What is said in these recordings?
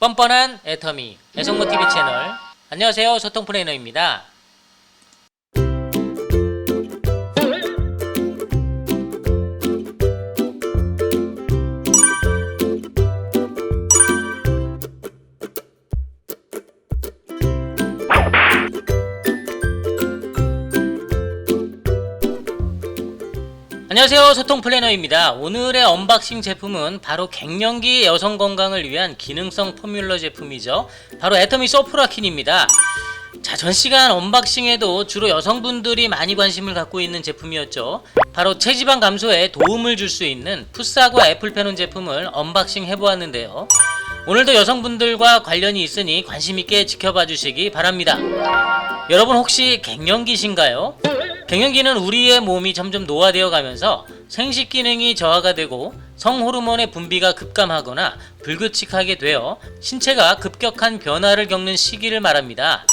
뻔뻔한 애터미 애성모 TV 채널 안녕하세요 소통 플래너입니다. 안녕하세요 소통 플래너입니다. 오늘의 언박싱 제품은 바로 갱년기 여성 건강을 위한 기능성 포뮬러 제품이죠. 바로 애터미 소프라킨입니다. 자, 전 시간 언박싱에도 주로 여성분들이 많이 관심을 갖고 있는 제품이었죠. 바로 체지방 감소에 도움을 줄 수 있는 푸사과 애플페논 제품을 언박싱 해보았는데요. 오늘도 여성분들과 관련이 있으니 관심있게 지켜봐 주시기 바랍니다. 여러분 혹시 갱년기신가요? 갱년기는 우리의 몸이 점점 노화되어 가면서 생식 기능이 저하가 되고 성호르몬의 분비가 급감하거나 불규칙하게 되어 신체가 급격한 변화를 겪는 시기를 말합니다.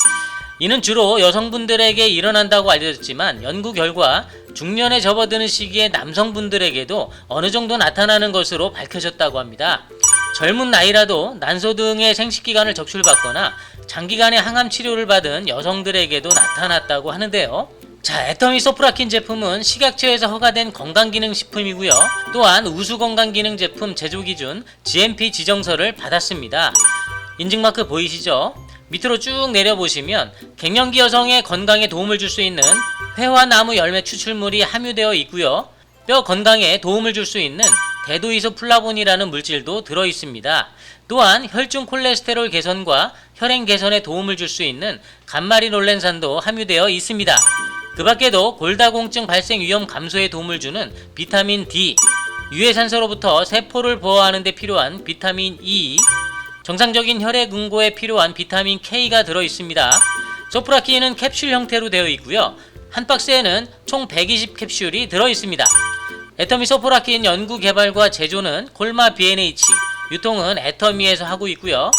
이는 주로 여성분들에게 일어난다고 알려졌지만 연구 결과 중년에 접어드는 시기에 남성분들에게도 어느 정도 나타나는 것으로 밝혀졌다고 합니다. 젊은 나이라도 난소 등의 생식기관을 적출받거나 장기간의 항암 치료를 받은 여성들에게도 나타났다고 하는데요. 자, 애터미 소프라킨 제품은 식약처에서 허가된 건강기능식품이고요. 또한 우수건강기능 제품 제조 기준 GMP 지정서를 받았습니다. 인증마크 보이시죠? 밑으로 쭉 내려보시면 갱년기 여성의 건강에 도움을 줄 수 있는 회화나무 열매 추출물이 함유되어 있고요. 뼈 건강에 도움을 줄 수 있는 대도이소 플라본이라는 물질도 들어 있습니다. 또한 혈중 콜레스테롤 개선과 혈행 개선에 도움을 줄 수 있는 감마리놀렌산도 함유되어 있습니다. 그 밖에도 골다공증 발생 위험 감소에 도움을 주는 비타민 D, 유해산소로부터 세포를 보호하는 데 필요한 비타민 E, 정상적인 혈액 응고에 필요한 비타민 K가 들어 있습니다. 소프라키는 캡슐 형태로 되어 있고요. 한 박스에는 총 120 캡슐이 들어 있습니다. 애터미 소프라킨 연구 개발과 제조는 콜마 B&H, 유통은 애터미에서 하고 있고요.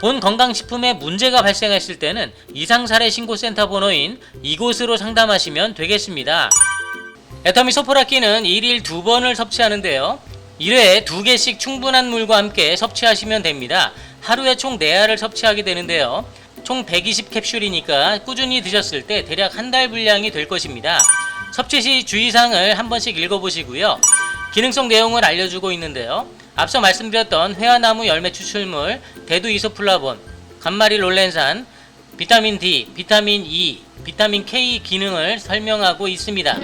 본 건강식품에 문제가 발생했을 때는 이상사례 신고센터 번호인 이곳으로 상담하시면 되겠습니다. 애터미 소프라키는 1일 2번을 섭취하는데요. 1회에 2개씩 충분한 물과 함께 섭취하시면 됩니다. 하루에 총 4알을 섭취하게 되는데요. 총 120캡슐이니까 꾸준히 드셨을 때 대략 한 달 분량이 될 것입니다. 섭취 시 주의사항을 한 번씩 읽어보시고요. 기능성 내용을 알려주고 있는데요. 앞서 말씀드렸던 회화나무 열매 추출물, 대두 이소플라본, 감마리 롤렌산, 비타민 D, 비타민 E, 비타민 K 기능을 설명하고 있습니다.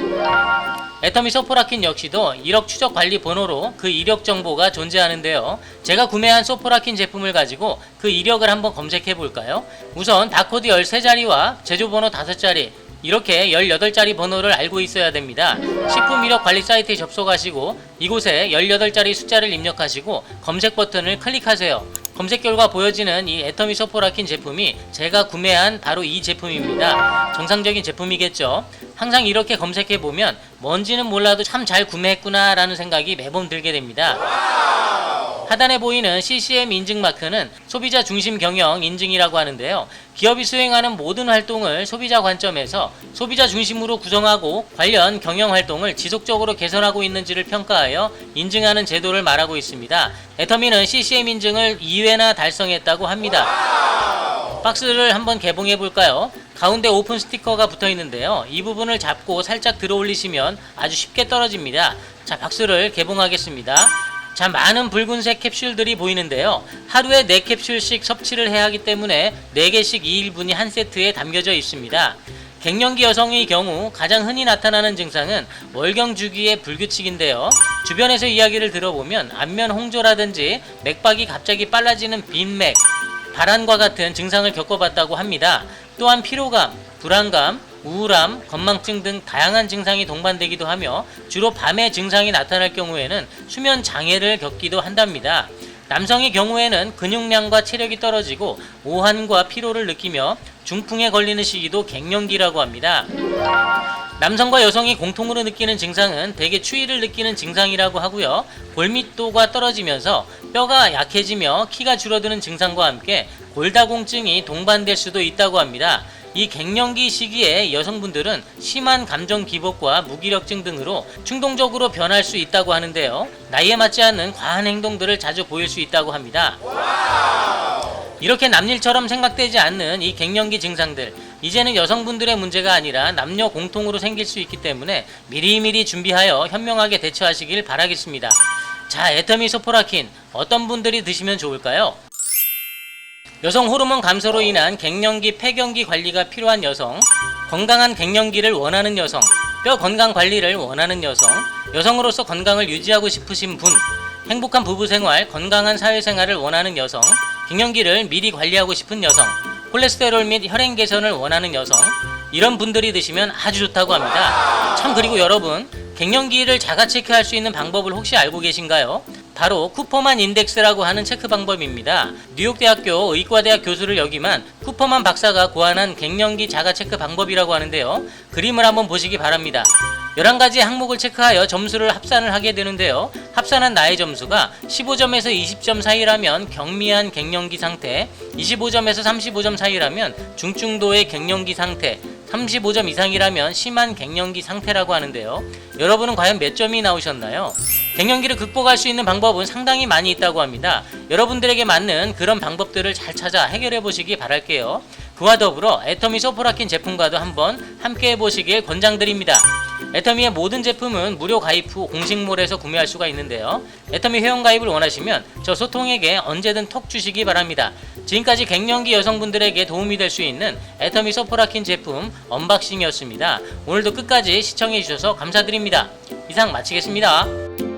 애터미 소포라킨 역시도 이력 추적 관리 번호로 그 이력 정보가 존재하는데요. 제가 구매한 소포라킨 제품을 가지고 그 이력을 한번 검색해 볼까요? 우선 바코드 13자리와 제조 번호 5자리, 이렇게 18자리 번호를 알고 있어야 됩니다. 식품 이력 관리 사이트에 접속하시고 이곳에 18자리 숫자를 입력하시고 검색 버튼을 클릭하세요. 검색 결과 보여지는 이 애터미 소포라킨 제품이 제가 구매한 바로 이 제품입니다. 정상적인 제품이겠죠. 항상 이렇게 검색해 보면 뭔지는 몰라도 참 잘 구매했구나 라는 생각이 매번 들게 됩니다. 하단에 보이는 CCM 인증 마크는 소비자 중심 경영 인증이라고 하는데요. 기업이 수행하는 모든 활동을 소비자 관점에서 소비자 중심으로 구성하고 관련 경영 활동을 지속적으로 개선하고 있는지를 평가하여 인증하는 제도를 말하고 있습니다. 애터미는 CCM 인증을 2회나 달성했다고 합니다. 박스를 한번 개봉해 볼까요? 가운데 오픈 스티커가 붙어 있는데요. 이 부분을 잡고 살짝 들어 올리시면 아주 쉽게 떨어집니다. 자, 박스를 개봉하겠습니다. 자, 많은 붉은색 캡슐들이 보이는데요. 하루에 4캡슐씩 섭취를 해야 하기 때문에 4개씩 2일분이 한 세트에 담겨져 있습니다. 갱년기 여성의 경우 가장 흔히 나타나는 증상은 월경 주기의 불규칙인데요. 주변에서 이야기를 들어보면 안면 홍조라든지 맥박이 갑자기 빨라지는 빈맥, 발한과 같은 증상을 겪어봤다고 합니다. 또한 피로감, 불안감, 우울함, 건망증 등 다양한 증상이 동반되기도 하며 주로 밤에 증상이 나타날 경우에는 수면 장애를 겪기도 한답니다. 남성의 경우에는 근육량과 체력이 떨어지고 오한과 피로를 느끼며 중풍에 걸리는 시기도 갱년기라고 합니다. 남성과 여성이 공통으로 느끼는 증상은 대개 추위를 느끼는 증상이라고 하고요. 골밀도가 떨어지면서 뼈가 약해지며 키가 줄어드는 증상과 함께 골다공증이 동반될 수도 있다고 합니다. 이 갱년기 시기에 여성분들은 심한 감정 기복과 무기력증 등으로 충동적으로 변할 수 있다고 하는데요. 나이에 맞지 않는 과한 행동들을 자주 보일 수 있다고 합니다. 이렇게 남일처럼 생각되지 않는 이 갱년기 증상들 이제는 여성분들의 문제가 아니라 남녀 공통으로 생길 수 있기 때문에 미리미리 준비하여 현명하게 대처하시길 바라겠습니다. 자, 에터미 소포라킨 어떤 분들이 드시면 좋을까요? 여성 호르몬 감소로 인한 갱년기 폐경기 관리가 필요한 여성, 건강한 갱년기를 원하는 여성, 뼈 건강 관리를 원하는 여성, 여성으로서 건강을 유지하고 싶으신 분, 행복한 부부 생활, 건강한 사회 생활을 원하는 여성, 갱년기를 미리 관리하고 싶은 여성, 콜레스테롤 및 혈행 개선을 원하는 여성, 이런 분들이 드시면 아주 좋다고 합니다. 참 그리고 여러분, 갱년기를 자가 체크할 수 있는 방법을 혹시 알고 계신가요? 바로 쿠퍼만 인덱스라고 하는 체크 방법입니다. 뉴욕대학교 의과대학 교수를 역임한 쿠퍼만 박사가 고안한 갱년기 자가 체크 방법이라고 하는데요. 그림을 한번 보시기 바랍니다. 11가지 항목을 체크하여 점수를 합산을 하게 되는데요. 합산한 나의 점수가 15점에서 20점 사이라면 경미한 갱년기 상태, 25점에서 35점 사이라면 중증도의 갱년기 상태, 35점 이상이라면 심한 갱년기 상태라고 하는데요. 여러분은 과연 몇 점이 나오셨나요? 갱년기를 극복할 수 있는 방법은 상당히 많이 있다고 합니다. 여러분들에게 맞는 그런 방법들을 잘 찾아 해결해 보시기 바랄게요. 그와 더불어 애터미 소포라킨 제품과도 한번 함께 해보시길 권장드립니다. 애터미의 모든 제품은 무료 가입 후 공식몰에서 구매할 수가 있는데요. 애터미 회원 가입을 원하시면 저 소통에게 언제든 톡 주시기 바랍니다. 지금까지 갱년기 여성분들에게 도움이 될 수 있는 애터미 소포라킨 제품 언박싱이었습니다. 오늘도 끝까지 시청해 주셔서 감사드립니다. 이상 마치겠습니다.